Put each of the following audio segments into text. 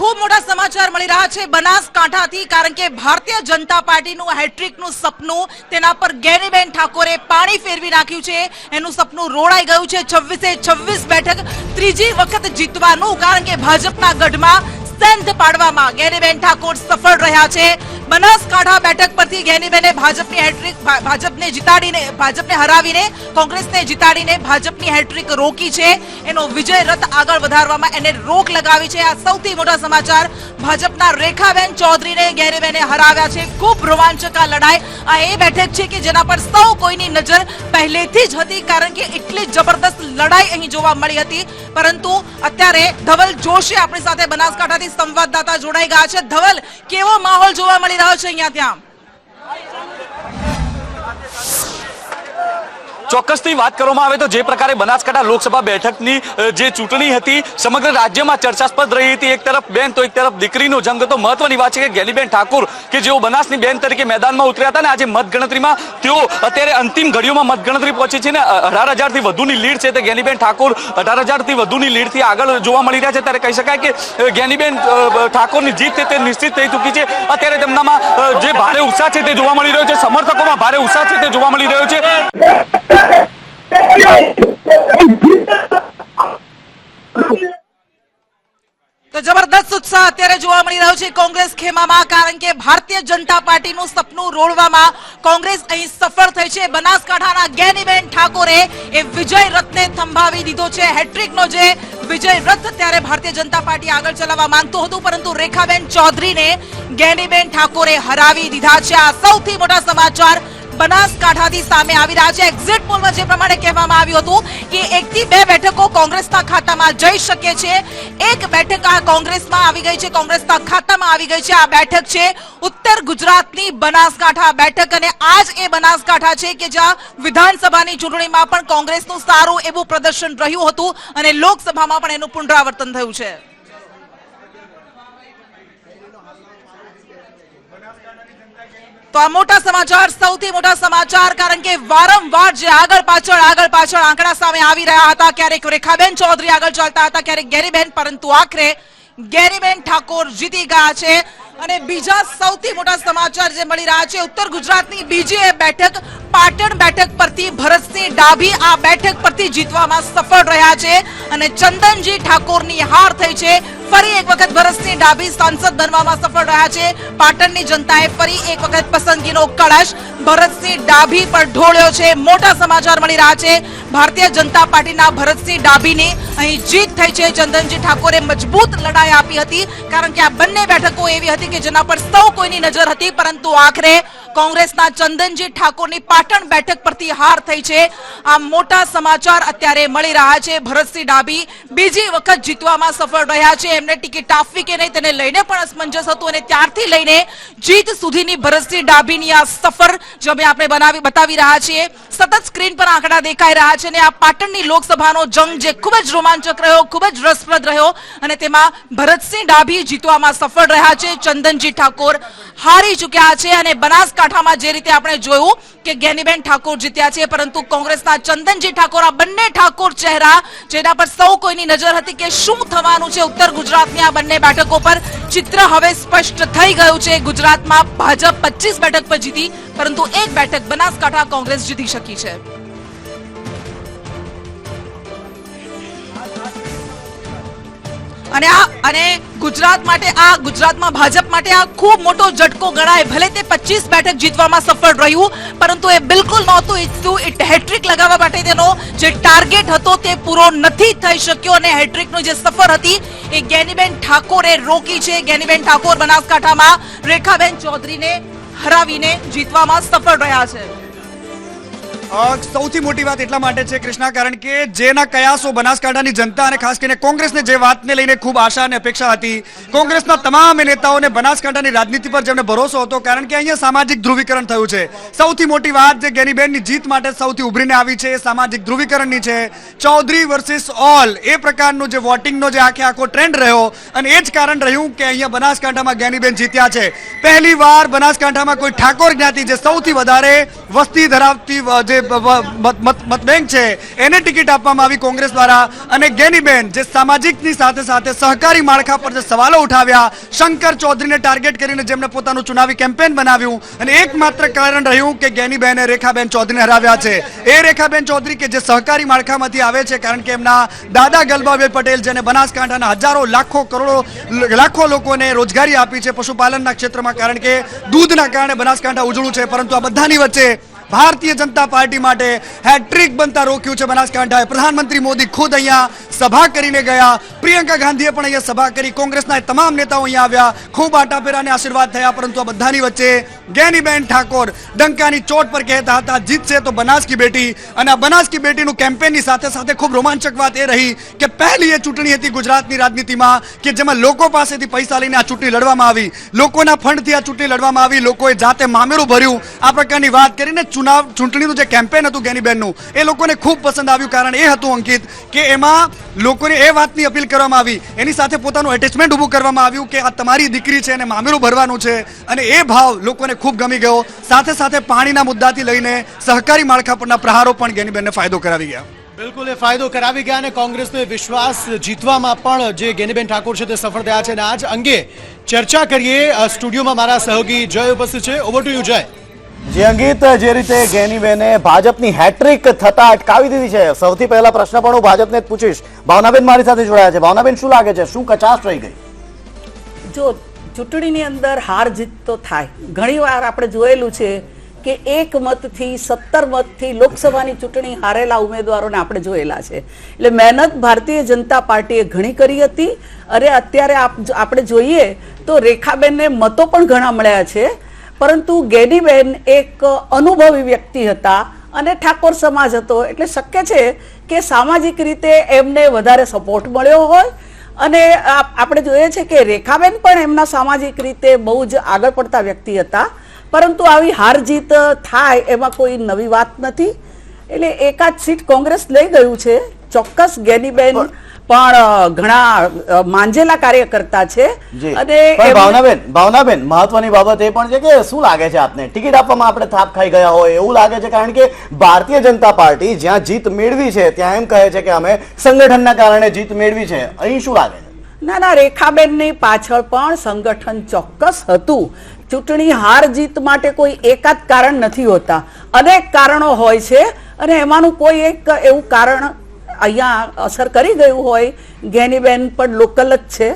ખૂબ મોટા સમાચાર મળી રહ્યા છે. બનાસકાંઠાથી કારણ કે ભારતીય જનતા પાર્ટીનું હેટ્રિકનું સપનું તેના પર ગેનીબેન ઠાકોરે પાણી ફેરવી નાખ્યું છે. એનું સપનું રોડાઈ ગયું છે. છવ્વીસે છવ્વીસ બેઠક ત્રીજી વખત જીતવાનું કારણ કે ભાજપના ગઢમાં સેન્ધ પાડવામાં ગેનીબેન ઠાકોર સફળ રહ્યા છે. બનાસકાંઠા બેઠક પરથી ગેનીબેને ભાજપની હેટ્રિક ભાજપને જીતાડીને, ભાજપને હરાવીને, કોંગ્રેસને જીતાડીને ભાજપની હેટ્રિક રોકી છે. એનો વિજય રથ આગળ વધારવામાં એને રોક લગાવી છે. આ સૌથી મોટા સમાચાર, ભાજપના રેખાબેન ચૌધરીને ગેનીબેને હરાવ્યા છે. ખૂબ રોમાંચક આ લડાઈ. આ એ બેઠક છે કે જેના પર સૌ કોઈની નજર પહેલેથી જ હતી, કારણ કે એટલી જબરદસ્ત લડાઈ અહીં જોવા મળી હતી. પરંતુ અત્યારે ધવલ જોશી આપણી સાથે બનાસકાંઠાથી સંવાદદાતા જોડાઈ ગયા છે. ધવલ, કેવો માહોલ જોવા મળી રહ્યો છે અહીંયા ત્યાં. ચોક્કસથી વાત કરવામાં આવે તો જે પ્રકારે બનાસકાંઠા લોકસભા બેઠકની જે ચૂંટણી હતી, સમગ્ર રાજ્યમાં ચર્ચાસ્પદ રહી હતી. એક તરફ બેન, તો એક તરફ દીકરીનો જંગ હતો. મહત્વની વાત છે કે ગેલીબેન ઠાકોર, કે જેઓ બનાસની બેન તરીકે મેદાનમાં ઉતર્યા હતા ને આજે મતગણતરીમાં, તેઓ અત્યારે અંતિમ ઘડીઓમાં મતગણતરી પહોંચી છે ને અઢાર હજારથી વધુની લીડ છે તે ગેનીબેન ઠાકુર, અઢાર હજારથી વધુની લીડથી આગળ જોવા મળી રહ્યા છે. ત્યારે કહી શકાય કે ગેનીબેન ઠાકોરની જીત છે તે નિશ્ચિત થઈ ચૂકી છે. અત્યારે તેમનામાં જે ભારે ઉત્સાહ છે તે જોવા મળી રહ્યો છે. સમર્થકોમાં ભારે ઉત્સાહ છે તે જોવા મળી રહ્યો છે. જબરદસ્ત ઉત્સાહ અત્યારે જોવા મળી રહ્યો છે કોંગ્રેસ ખેમામાં, કારણ કે ભારતીય જનતા પાર્ટીનું સપનું રોડવામાં કોંગ્રેસ અહીં સફળ થઈ છે. બનાસકાંઠાના ગેનીબેન ઠાકોરે એ વિજય રથને થંભાવી દીધો છે. હેટ્રિકનો જે વિજય રથ ત્યારે ભારતીય જનતા પાર્ટી આગળ ચલાવવા માંગતું હતું, પરંતુ રેખાબેન ચૌધરીને ગેનીબેન ઠાકોરે હરાવી દીધા છે. આ સૌથી મોટા સમાચાર બનાસકાંઠાથી સામે આવી રહ્યા છે. એક્ઝિટ પોલમાં જે પ્રમાણે કહેવામાં આવ્યું હતું કે એકથી બે બેઠકો કોંગ્રેસના ખાતામાં જઈ શકે છે. એક બેઠક આ કોંગ્રેસમાં આવી ગઈ છે. કોંગ્રેસના ખાતામાં આવી ગઈ છે. આ બેઠક છે ઉત્તર ગુજરાતની બનાસકાંઠા બેઠક અને આજ એ બનાસકાંઠા છે કે જ્યાં વિધાનસભાની ચૂંટણીમાં પણ કોંગ્રેસનું સારું એવું પ્રદર્શન રહ્યું હતું અને લોકસભામાં પણ એનું પુનરાવર્તન થયું છે. તો આ મોટા સમાચાર, સૌથી મોટા સમાચાર, કારણ કે વારંવાર જે આગળ પાછળ આગળ પાછળ આંકડા સામે આવી રહ્યા હતા, ક્યારેક રેખાબેન ચૌધરી આગળ ચાલતા હતા, ક્યારેક ગેરીબેન, પરંતુ આખરે ગેરીબેન ઠાકોર જીતી ગયા છે. અને બીજા સૌથી મોટા સમાચાર જે મળી રહ્યા છે, ઉત્તર ગુજરાતની બીજી એ બેઠક, પાટણ બેઠક પરથી ડાભી આ બેઠક પરથી જીતવામાં સફળ રહ્યા છે અને ચંદનજી ઠાકોરની હાર થઈ છે. ફરી એક વખત ભરતસિંહ ડાભી સાંસદ બનવામાં સફળ રહ્યા છે. પાટણની જનતાએ ફરી એક વખત પસંદગીનો કળશ ભરતસિંહ ડાભી પર ઢોળ્યો છે. મોટા સમાચાર મળી રહ્યા છે. ભારતીય જનતા પાર્ટીના ભરતસિંહ ડાભીની અહીં જીત થઈ છે. ચંદનજી ઠાકોરે મજબૂત લડાઈ આપી હતી. કારણ કે આ બંને બેઠકો એવી હતી કે જેના પર સૌ કોઈની નજર હતી, પરંતુ આખરે કોંગ્રેસના ચંદનજી ઠાકોરની પાટણ બેઠક પરથી હાર થઈ છે. આ મોટા સમાચાર અત્યારે મળી રહ્યા છે. ભરતસિંહ ડાભી બીજી વખત જીતવામાં સફળ રહ્યા છે. એમને ટિકિટ આપવી કે નહીં તેને લઈને પણ અસમંજસ હતું અને ત્યારથી લઈને જીત સુધીની ભરતસિંહ ડાભીની આ સફર જે આપણે બનાવી બતાવી રહ્યા છીએ. સતત સ્ક્રીન પર આંકડા દેખાઈ રહ્યા છે અને આ પાટણની લોકસભાનો જંગ જે ખૂબ જ રોમાંચક રહ્યો, ખૂબ જ રસપ્રદ રહ્યો અને તેમાં ભરતસિંહ ડાભી જીતવામાં સફળ રહ્યા છે. ચંદનજી ઠાકોર હારી ચૂક્યા છે અને બનાસકાંઠામાં જે રીતે આપણે જોયું કે જ્ઞાનીબેન ઠાકોર જીત્યા છે, પરંતુ કોંગ્રેસના ચંદનજી ઠાકોર, આ બંને ઠાકોર ચહેરા જેના પર સૌ કોઈની નજર હતી કે શું થવાનું છે ઉત્તર ગુજરાતની આ બંને બેઠકો પર. ચિત્ર હવે સ્પષ્ટ થઈ ગયું છે, ગુજરાતમાં ભાજપ પચીસ બેઠક પર જીતી, પરંતુ એક બેઠક બનાસકાંઠા કોંગ્રેસ જીતી શકી છે. અને આ અને ગુજરાત માટે આ ગુજરાતમાં ભાજપ માટે આ ખૂબ મોટો ઝટકો ગણાય. ભલે તે 25 બેઠક જીતવામાં સફળ રહ્યું, પરંતુ એ બિલકુલ નહોતું ઈચ્છતું. એ હેટ્રિક લગાવવા માટે તેનો જે ટાર્ગેટ હતો તે પૂરો નથી થઈ શક્યો અને હેટ્રિકનો જે સફર હતી, એ ગેનીબેન ઠાકોરે રોકી છે. જ્ઞાનીબેન ઠાકોર બનાસકાંઠામાં રેખાબેન ચૌધરીને હરાવીને જીતવામાં સફળ રહ્યા છે. સૌથી મોટી વાત એટલા માટે છે કૃષ્ણા કારણ કે જેના કયાસો બનાસકાંઠાની જનતા અને ખાસ કરીને કોંગ્રેસને જે વાતને લઈને ખૂબ આશા અને અપેક્ષા હતી કોંગ્રેસના તમામ નેતાઓને બનાસકાંઠાની રાજનીતિ પર જેમને ભરોસો હતો કારણ કે અહીંયા સામાજિક ધ્રુવીકરણ થયું છે. સૌથી મોટી વાત જે ગેનીબેનની જીત માટે સૌથી ઉભરીને આવી છે એ સામાજિક ધ્રુવીકરણની છે. ચૌધરી વર્સિસ ઓલ એ પ્રકારનું જે વોટિંગનો જે આખે આખો ટ્રેન્ડ રહ્યો અને એ જ કારણ રહ્યું કે અહીંયા બનાસકાંઠામાં ગેનીબેન જીત્યા છે. પહેલી વાર બનાસકાંઠામાં કોઈ ઠાકોર જ્ઞાતિ જે સૌથી વધારે વસ્તી ધરાવતી અ, જે મતબેંક છે, એને ટિકિટ આપવામાં આવી કોંગ્રેસ દ્વારા. અને ગેનીબેન, જે સામાજિકની સાથે સાથે સહકારી માળખા પર જે સવાલો ઉઠાવ્યા, શંકર ચૌધરીને ટાર્ગેટ કરીને જેમણે પોતાનું ચુનાવી કેમ્પેન બનાવ્યું. અને એકમાત્ર કારણ રહ્યું કે ગેનીબેને રેખાબેન ચૌધરીને હરાવ્યા છે. એ રેખાબેન ચૌધરી કે જે સહકારી માળખામાંથી આવે છે, કારણ કે એમના દાદા ગલબાભાઈ પટેલ, જેને બનાસકાંઠાના હજારો, લાખો, કરોડો લાખો લોકોને રોજગારી આપી છે પશુપાલનના ક્ષેત્રમાં, કારણ કે દૂધના કારણે બનાસકાંઠા ઉજળું છે, પરંતુ આ બધાની વચ્ચે ભારતીય જનતા પાર્ટી માટે હેટ્રિક બનતા રોક્યું છે બનાસકાંઠાએ. પ્રધાનમંત્રી મોદી ખુદ અહીંયા સભા કરીને ગયા. પ્રિયંકા ગાંધીએ પણ અહીંયા સભા કરી. કોંગ્રેસના તમામ નેતાઓ અહીંયા આવ્યા. ખૂબ આટાપેરાને આશીર્વાદ થયા, પરંતુ આ બધાની વચ્ચે ગેનીબેન ઠાકોર ડંકાની ચોટ પર કહેતા હતા, જીતશે તો બનાસ કી બેટી. અને આ બનાસ કી બેટીનું કેમ્પેનની સાથે સાથે ખૂબ રોમાંચક વાત એ રહી કે પહેલી એ ચૂંટણી હતી ગુજરાતની રાજનીતિમાં કે જેમાં લોકો પાસેથી પૈસા લઈને આ ચૂંટણી લડવામાં આવી. લોકોના ફંડથી આ ચૂંટણી લડવામાં આવી. લોકોએ જાતે મામેરું ભર્યું. આ પ્રકારની વાત કરીને ચુનાવ ચૂંટણીનું જે કેમ્પેન હતું ગેનીબેનનું, એ લોકોને ખૂબ પસંદ આવ્યું. કારણ એ હતું અંકિત કે એમાં લોકોને એ વાતની અપીલ કરવામાં આવી. એની સાથે પોતાનું એટેચમેન્ટ ઊભું કરવામાં આવ્યું કે આ તમારી દીકરી છે અને મામેરું ભરવાનું છે અને એ ભાવ લોકોને ખૂબ ગમી ગયો. સાથે સાથે પાણીના મુદ્દાથી લઈને સહકારી માળખા પરના પ્રહારો પણ ગેનીબેનને ફાયદો કરાવી ગયા. બિલકુલ, એ ફાયદો કરાવી ગયા અને કોંગ્રેસનો વિશ્વાસ જીતવામાં પણ જે ગેનીબેન ઠાકોર છે તે સફળ થયા છે. અને આજ અંગે ચર્ચા કરીએ સ્ટુડિયોમાં મારા સહયોગી જય ઉપસ્થિત છે. ઓવર ટુ યુ જય. જે અંગીત જે રીતે ગેનીબેને ભાજપની હેટ્રિક થતા અટકાવી દીધી છે, સૌથી પહેલા પ્રશ્ન પણ હું ભાજપને જ પૂછીશ. ભાવનાબેન મારી સાથે જોડાયા છે. ભાવનાબેન, શું લાગે છે? શું કચાશ રહી ગઈ? જો ચૂંટણીની અંદર હાર જીત તો થાય. ઘણીવાર આપણે જોયેલું છે કે એક મતથી સત્તર મતથી લોકસભાની ચૂંટણી હારેલા ઉમેદવારોને આપણે જોયેલા છે. એટલે મહેનત ભારતીય જનતા પાર્ટીએ ઘણી કરી હતી. અરે, અત્યારે આપણે જોઈએ તો રેખાબેનને મતો પણ ઘણા મળ્યા છે. પરંતુ ગેડીબેન એક અનુભવી વ્યક્તિ હતા અને ઠાકોર સમાજ હતો. એટલે શક્ય છે કે સામાજિક રીતે એમને વધારે સપોર્ટ મળ્યો હોય. અને આપણે જોઈએ છે કે રેખાબેન પણ એમના સામાજિક રીતે બહુ જ આગળ પડતા વ્યક્તિ હતા. પરંતુ આવી હાર જીત થાય એમાં કોઈ નવી વાત નથી. એટલે એકાદ સીટ કોંગ્રેસ લઈ ગયું છે. ચોક્કસ ગેનીબેન પણ ઘણા માંજેલા કાર્યકર્તા છે. અને ભાવનાબેન ભાવનાબેન મહત્વની બાબત એ પણ છે કે શું લાગે છે આપને? ટિકિટ આપવામાં આપણે થાપ ખાઈ ગયા હોય એવું લાગે છે? કારણ કે ભારતીય જનતા પાર્ટી જ્યાં જીત મેળવી છે ત્યાં એમ કહે છે કે અમે સંગઠનના કારણે જીત મેળવી છે. અહીં શું લાગે છે? ના ના રેખાબેનની પાછળ પણ સંગઠન ચોક્કસ હતું. ચૂંટણી હાર જીત માટે કોઈ એકાદ કારણ નથી હોતા. અનેક કારણો હોય છે અને એમાંનું કોઈ એક એવું કારણ અહીંયા અસર કરી ગયું હોય ગેનીબેન પણ લોકલ જ છે.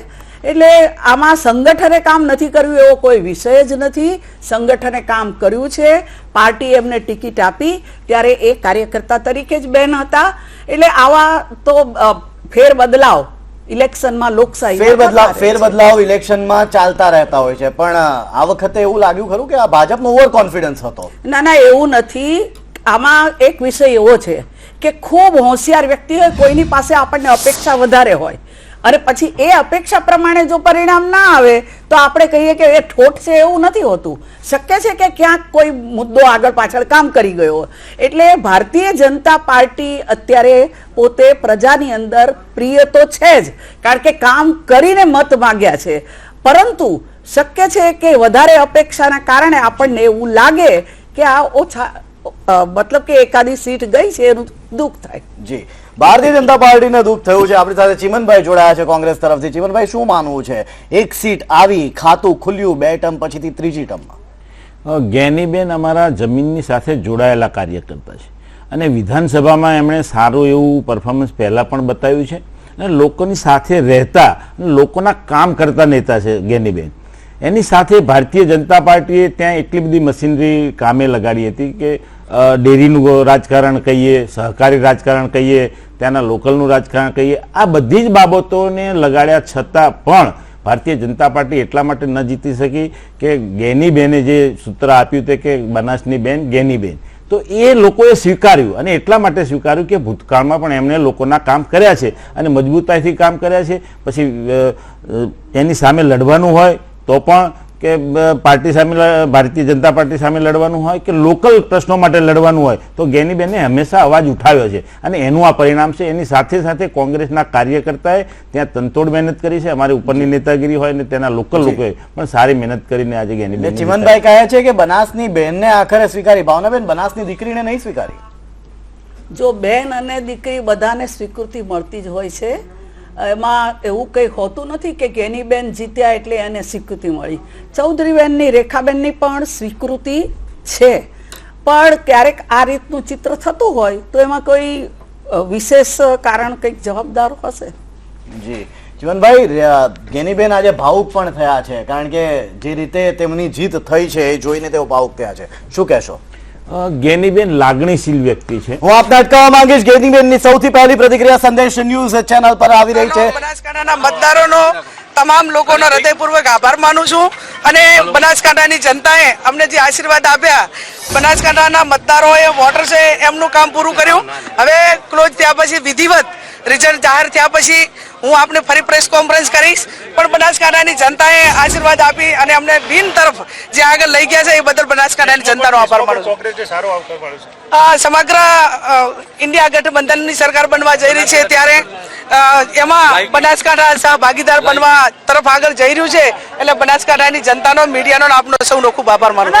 એટલે આમાં સંગઠને કામ નથી કર્યું એવો કોઈ વિષય જ નથી. સંગઠને કામ કર્યું છે. પાર્ટી એમને ટિકિટ આપી ત્યારે એ કાર્યકર્તા તરીકે જ બેન હતા. એટલે આવા તો ફેર બદલાવ ઇલેક્શનમાં લોકશાહી ફેર બદલાવ ફેર બદલાવ ઇલેક્શનમાં ચાલતા રહેતા હોય છે. પણ આ વખતે એવું લાગ્યું ખરું કે આ ભાજપનો ઓવર કોન્ફિડન્સ હતો? ના ના એવું નથી. આમાં એક વિષય એવો છે. કે ખૂબ હોશિયાર વ્યક્તિ હોય, કોઈની પાસે આપણને અપેક્ષા વધારે હોય. અને પછી એ અપેક્ષા પ્રમાણે જો પરિણામ ના આવે, તો આપણે કહીએ કે એ ઠોઠ છે એવું નથી હોતું. શક્ય છે કે ક્યાંક કોઈ મુદ્દો આગળ પાછળ કામ કરી ગયો એટલે ભારતીય જનતા પાર્ટી અત્યારે પોતે પ્રજાની અંદર પ્રિય તો છે જ, કારણ કે કામ કરીને મત માગ્યા છે. પરંતુ શક્ય છે કે વધારે અપેક્ષાના કારણે આપણને એવું લાગે કે આ ઓછા મતલબ કે એકાદી સીટ ગઈ છે એનું દુઃખ થાય. જી. ભારતીય જનતા પાર્ટીને દુઃખ થયું છે. આપણી સાથે ચીમનભાઈ જોડાયા છે કોંગ્રેસ તરફથી. ચિમનભાઈ શું માનવું છે? એક સીટ આવી ખાતું ખુલ્યું બે ટર્મ પછીથી ત્રીજી ટર્મમાં. ગેનીબેન અમારા જમીનની સાથે જોડાયેલા કાર્યકર્તા છે. અને વિધાનસભામાં એમણે સારું એવું પરફોર્મન્સ પહેલાં પણ બતાવ્યું છે. અને લોકોની સાથે રહેતા લોકોના કામ કરતા નેતા છે ગેનીબેન. એની સાથે ભારતીય જનતા પાર્ટીએ ત્યાં એટલી બધી મશીનરી કામે લગાડી હતી કે ડેરીનું રાજકારણ કહીએ, સહકારી રાજકારણ કહીએ, ત્યાંના લોકલનું રાજકારણ કહીએ, આ બધી જ બાબતોને લગાડ્યા છતાં પણ ભારતીય જનતા પાર્ટી એટલા માટે ન જીતી શકી કે ગેનીબેને જે સૂત્ર આપ્યું તે કે બનાસની બેન, ગેનીબેન. તો એ લોકોએ સ્વીકાર્યું અને એટલા માટે સ્વીકાર્યું કે ભૂતકાળમાં પણ એમણે લોકોના કામ કર્યા છે અને મજબૂતાઈથી કામ કર્યા છે. પછી એની સામે લડવાનું હોય તો પણ કે પાર્ટી સામે ભારતીય જનતા પાર્ટી સામે લડવાનું હોય કે લોકલ પ્રશ્નો માટે લડવાનું હોય તો ગેનીબેને હંમેશા અવાજ ઉઠાવ્યો છે. અને એનું આ પરિણામ છે એની સાથે સાથે કોંગ્રેસના કાર્યકર્તાએ ત્યાં તંતોડ મહેનત કરી છે અમારી ઉપરની નેતાગીરી હોય ને તેના લોકલ લોકોએ પણ સારી મહેનત કરીને આજે ગેનીબેન ચિમનભાઈ કહે છે કે બનાસની બહેનને આખરે સ્વીકારી ભાવનાબેન બનાસની દીકરીને નહીં સ્વીકારી? જો બેન અને દીકરી બધાને સ્વીકૃતિ મળતી જ હોય છે એમાં એવું કંઈ હોતું નથી કે ગેનીબેન જીત્યા એટલે એને સ્વીકૃતિ મળી. ચૌધરીબેનની, રેખાબેનની પણ સ્વીકૃતિ છે. પણ ક્યારેક આ રીતનું ચિત્ર થતું હોય તો એમાં કોઈ વિશેષ કારણ કંઈક જવાબદાર હશે? જી. જીવનભાઈ ગેનીબેન આજે ભાવુક પણ થયા છે. કારણ કે જે રીતે તેમની જીત થઈ છે એ જોઈને તેઓ ભાવુક થયા છે. શું કહેશો? ગેનીબેન લાગણીશીલ વ્યક્તિ છે. હું આપને અટકાવવા માંગીશ. ગેનીબેનની સૌથી પહેલી પ્રતિક્રિયા સંદેશ ન્યૂઝ ચેનલ પર આવી રહી છે. બનાસકાંઠાના મતદારોનો તમામ લોકોનો હૃદયપૂર્વક આભાર માનું છું અને બનાસકાંઠાની જનતાએ અમને જે આશીર્વાદ આપ્યા બનાસકાંઠાના મતદારોએ વોટર છે એમનું કામ પૂરું કર્યું. હવે ક્લોઝ થયા પછી વિધિવત રિઝલ્ટ જાહેર થયા પછી હું આપને ફરી પ્રેસ કોન્ફરન્સ કરીશ. પણ બનાસકાંઠાની જનતાએ આશીર્વાદ આપી અને અમને બિન તરફ જે આગળ લઈ ગયા છે એ બદલ બનાસકાંઠાની જનતાનો આભાર માનું છું. સમગ્ર ઇન્ડિયા ગઠબંધનની સરકાર બનવા જઈ રહી છે ત્યારે એમાં બનાસકાંઠા સહભાગીદાર બનવા તરફ આગળ જઈ રહ્યું છે એટલે બનાસકાંઠાની જનતાનો મીડિયાનો આપનો સૌનો ખૂબ આભાર માનું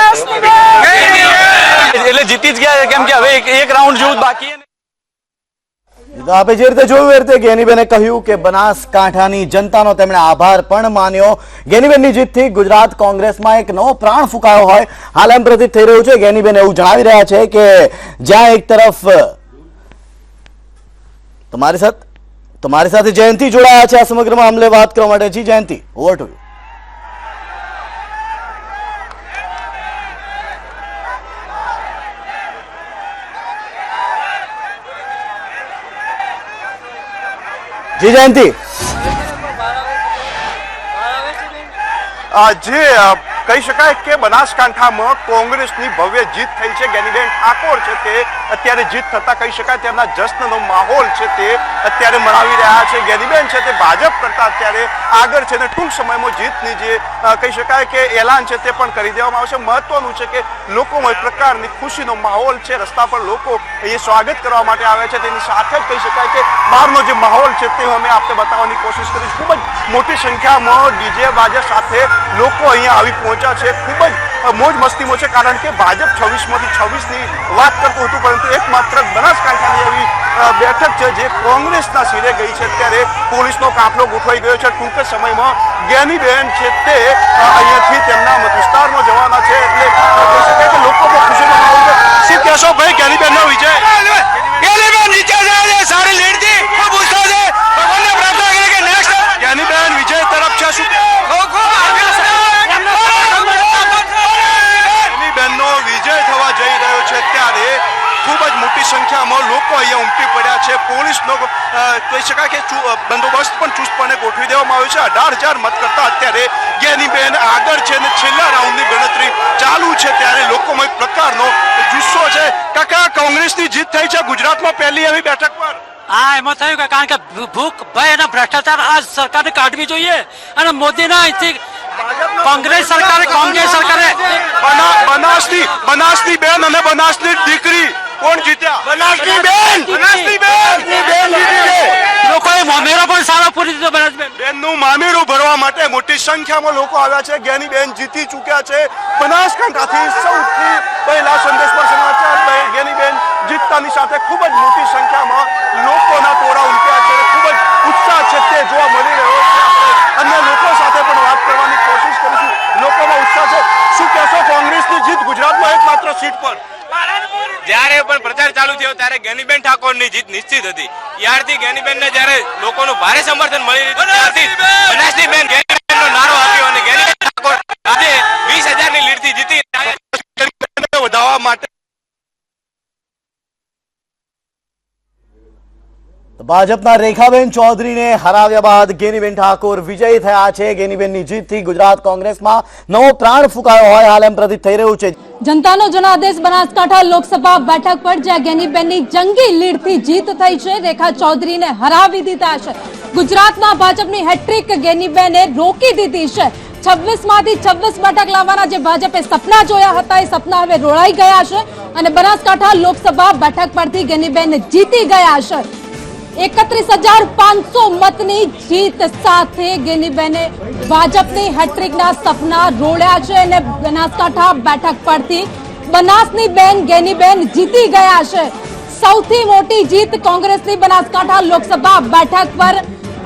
એટલે જીતી જ ગયા કેમ કે હવે એક રાઉન્ડ જેવું બાકી આપણે જે રીતે જોયું એ રીતે ગેનીબેને કહ્યું કે બનાસકાંઠાની જનતાનો તેમણે આભાર પણ માન્યો. ગેનીબેનની જીતથી ગુજરાત કોંગ્રેસમાં એક નવો પ્રાણ ફૂંકાયો હોય. હાલ એમ પ્રતીત થઈ રહ્યું છે. ગેનીબેન એવું જણાવી રહ્યા છે કે જ્યાં એક તરફ તમારી સાથે તમારી સાથે જયંતિ જોડાયા છે આ સમગ્ર મામલે વાત કરવા માટે ji Jayanti. Over two G Jayanti. જે કહી શકાય કે બનાસકાંઠામાં કોંગ્રેસની ભવ્ય જીત થઈ છે. ગેનીબેન ઠાકોર છે તે અત્યારે જીત થતા કહી શકાય તેમના જશ્નનો માહોલ છે તે અત્યારે મનાવી રહ્યા છે. ગેરીબેન છે તે ભાજપ કરતા અત્યારે આગળ છે ને ટૂંક સમયમાં જીતની જે કહી શકાય કે એલાન છે તે પણ કરી દેવામાં આવશે. મહત્વનું છે કે લોકોમાં એક પ્રકારની ખુશીનો માહોલ છે. રસ્તા પર લોકો એ સ્વાગત કરવા માટે આવે છે. તેની સાથે જ કહી શકાય કે બહારનો જે માહોલ છે તે અમે આપને બતાવવાની કોશિશ કરી ખૂબ જ મોટી સંખ્યામાં ડીજે બાજા સાથે લોકો અહીંયા આવી પહોંચ્યા છે. ખૂબ જ મોજ મસ્તીમાં છે, કારણ કે ભાજપ છવ્વીસમાંથી છવ્વીસની વાત કરતું હતું, પરંતુ એકમાત્ર બનાસકાંઠાની એવી બેઠક છે જે કોંગ્રેસના શિરે ગઈ છે, ત્યારે પોલીસનો કાફલો ગોઠવાઈ ગયો છે. ટૂંક જ સમયમાં જ્ઞાનીબેન છે તે અહીંયાથી તેમના વિસ્તારમાં જવાના છે, એટલે કહી શકાય કે લોકોમાં ખુશીનો માહોલ છે. શું કહેશો ભાઈ વિજય સારી લીડથી ખૂબ ઉત્સાહ છે ભગવાનને પ્રાર્થના કરીએ કે નેક્સ્ટ જ્ઞાનીબેન વિજય તરફ છે શું જ્ઞાનીબેનનો વિજય થવા જઈ રહ્યો છે ત્યારે ખૂબ જ મોટી સંખ્યામાં લોકો અહીંયા ઉમટી પડ્યા છે. પોલીસનો કહી શકાય કે બંદોબસ્ત પણ ચુસ્તપણે ગોઠવી દેવામાં આવ્યો છે. અઢાર હજાર મત કરતા અત્યારે જ્ઞાનીબેન આગળ છે અને છેલ્લા રાઉન્ડની ગણતરી ચાલુ છે. ત્યારે લોકોમાં એક પ્રકારનો જુસ્સો છે. કાકા કોંગ્રેસની જીત થઈ છે. ગુજરાતમાં પહેલી એવી બેઠક પર. હા એમાં થયું કે કારણ કે ભૂખ ભય અને ભ્રષ્ટાચાર આ સરકારને કાઢવી જોઈએ અને મોદીના અહીંથી કોંગ્રેસ સરકારે કોંગ્રેસ સરકારે બના- બનાસની બનાસની બેન અને બનાસની દીકરી. કોણ જીત્યા? બનાસની બેન! બનાસની બેન! લોકોએ મોમેરો પણ સારો પૂરી દીધો બનાસબેન બેનનું મામેરું ભરવા માટે મોટી સંખ્યામાં લોકો આવ્યા છે. જ્ઞાની બેન જીતી ચૂક્યા છે. બનાસકાંઠાથી સૌથી પહેલા સંદેશ પર સમાચાર જ્ઞાની બેન જીતતાની સાથે ખૂબ જ મોટી સંખ્યામાં લોકોના ટોળા ઉમટ્યા છે ખૂબ જ ઉત્સાહ છે તે જોવા મળી રહ્યો છે. અન્ય લોકો સાથે પણ વાત કરવાની કોશિશ કરીશું. લોકોમાં ઉત્સાહ છે. શું કહેશો? કોંગ્રેસની જીત ગુજરાતમાં એકમાત્ર સીટ પર. જ્યારે પણ પ્રચાર ચાલુ થયો ત્યારે જ્ઞાનીબેન ઠાકોરની જીત નિશ્ચિત હતી. ત્યારથી જ્ઞાનીબેનને જ્યારે લોકોનું ભારે સમર્થન મળી રહ્યું ત્યારથી બેન જ્ઞાનીબેનનો નારો આપ્યો અને જ્ઞાનીબેન ઠાકોર આજે વીસ હજારની લીડથી જીતી વધારવા માટે ભાજપના રેખાબેન ચૌધરીને હરાવ્યા બાદ ગેનીબેન ઠાકોર વિજયી થયા છે. ગેનીબેનની જીતથી ગુજરાત કોંગ્રેસમાં નવો પ્રાણ ફૂંકાયો હોય હાલ એમ પ્રતીત થઈ રહ્યું છે. જનતાનો જનાદેશ બનાસકાંઠા લોકસભા બેઠક પર જ્યાં ગેનીબેનની જંગી લીડથી જીત થઈ છે. રેખા ચૌધરીને હરાવી દીધા છે. ગુજરાતમાં ભાજપની હેટ્રિક ગેનીબેને રોકી દીધી છે. છવ્વીસમાંથી છવ્વીસ બેઠક લાવવાના જે ભાજપે સપના જોયા હતા એ સપના હવે રોળાઈ ગયા છે અને બનાસકાંઠા લોકસભા બેઠક પરથી ગેનીબેન જીતી ગયા છે. એકત્રીસ હજાર પાંચસો મતની જીત સાથે ગેનીબેને ભાજપની હેટ્રિકના સપના રોળ્યા છે અને બનાસકાંઠા બેઠક પરથી બનાસની બેન ગેનીબેન જીતી ગયા છે. સૌથી મોટી જીત કોંગ્રેસની બનાસકાંઠા લોકસભા બેઠક પર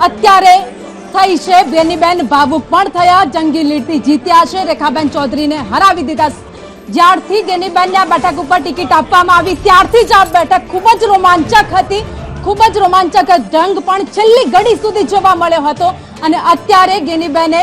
અત્યારે થઈ છે. ગેનીબેન ભાવુક પણ થયા, જંગી લીડથી જીત્યા છે. રેખાબેન ચૌધરીને હરાવી દીધા. જ્યારથી ગેનીબેનને આ બેઠક ઉપર ટિકિટ આપવામાં આવી, ત્યારથી જ આ બેઠક ખૂબ જ રોમાંચક હતી. ખૂબ જ રોમાંચક ઢંગ પણ છેલ્લી ઘડી સુધી જોવા મળ્યો હતો. અને અત્યારે ગેનીબેને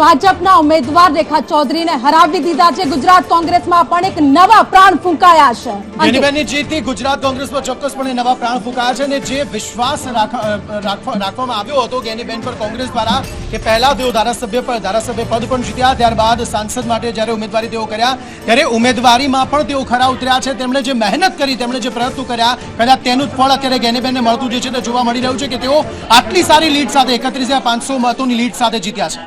ભાજપના ઉમેદવાર રેખા ચૌધરીને હરાવી દીધા છે. ગુજરાત કોંગ્રેસમાં પણ એક નવા પ્રાણ ફૂંકાયા છે. અંતે. જીતથી ગુજરાત કોંગ્રેસ પર ચોક્કસપણે નવા પ્રાણ ફૂંકાયા છે અને જે વિશ્વાસ રાખવામાં આવ્યો હતો ગેનીબેન પર કોંગ્રેસ દ્વારા કે પહેલા તેઓ ધારાસભ્ય પર ધારાસભ્ય પદ પણ જીત્યા ત્યારબાદ સાંસદ માટે જ્યારે ઉમેદવારી તેઓ કર્યા ત્યારે ઉમેદવારીમાં પણ તેઓ ખરા ઉતર્યા છે. તેમણે જે મહેનત કરી તેમણે જે પ્રયત્નો કર્યા કદાચ તેનું જ ફળ અત્યારે ગેનીબેનને મળતું જે છે તે જોવા મળી રહ્યું છે કે તેઓ આટલી સારી લીડ સાથે એકત્રીસ પાંચસો મતોની લીડ સાથે જીત્યા છે.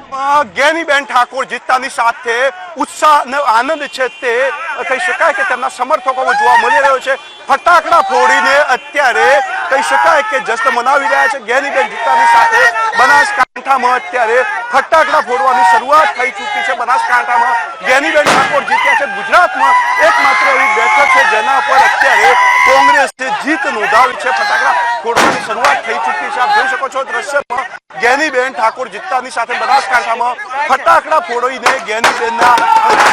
અ, ગેનીબેન ઠાકોર જીતતાની સાથે ઉત્સાહ અને આનંદ છે તે કહી શકાય કે તેમના સમર્થકોમાં જોવા મળી રહ્યો છે. ફટાકડા ફોડીને અત્યારે કહી શકાય કે જશ્ન મનાવી રહ્યા છે. જ્ઞાનીબેન જીતતાની સાથે બનાસકાંઠામાં અત્યારે ફટાકડા ફોડવાની શરૂઆત થઈ ચૂકી છે. બનાસકાંઠામાં ગેનીબેન ઠાકોર જીત્યા છે. ગુજરાતમાં એકમાત્ર એવી બેઠક છે જેના પર અત્યારે કોંગ્રેસે જીત દાવ છે. ફટાકડા ફોડવાની શરૂઆત થઈ ચૂકી છે. આપ જોઈ શકો છો દ્રશ્યમાં ગેનીબેન ઠાકોર જીતતાની સાથે બનાસકાંઠામાં ફટાકડા ફોડીને ગેનીબેનના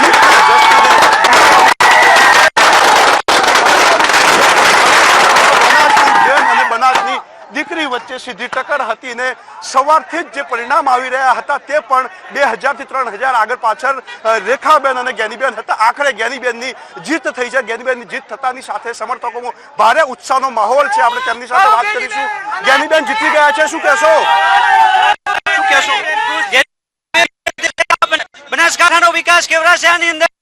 જીતના જશ્નને બનાસની બેન અને બનાસની દીકરી વચ્ચે સીધી ટક્કર હતી ને સવારથી જ જે પરિણામ આવી રહ્યા હતા તે પણ બે હજારથી ત્રણ હજાર આગળ પાછળ રેખાબેન અને જ્ઞાનીબેન હતા. આખરે જ્ઞાનીબેનની જીત થઈ છે. જ્ઞાનીબેનની જીત થતાની સાથે સમર્થકોમાં ભારે ઉત્સાહનો માહોલ છે. આપણે તેમની સાથે વાત કરીશું. જ્ઞાનીબેન જીતી ગયા છે. શું કહેશો? શું કહેશો? બનાસકાંઠાનો વિકાસ આની અંદર?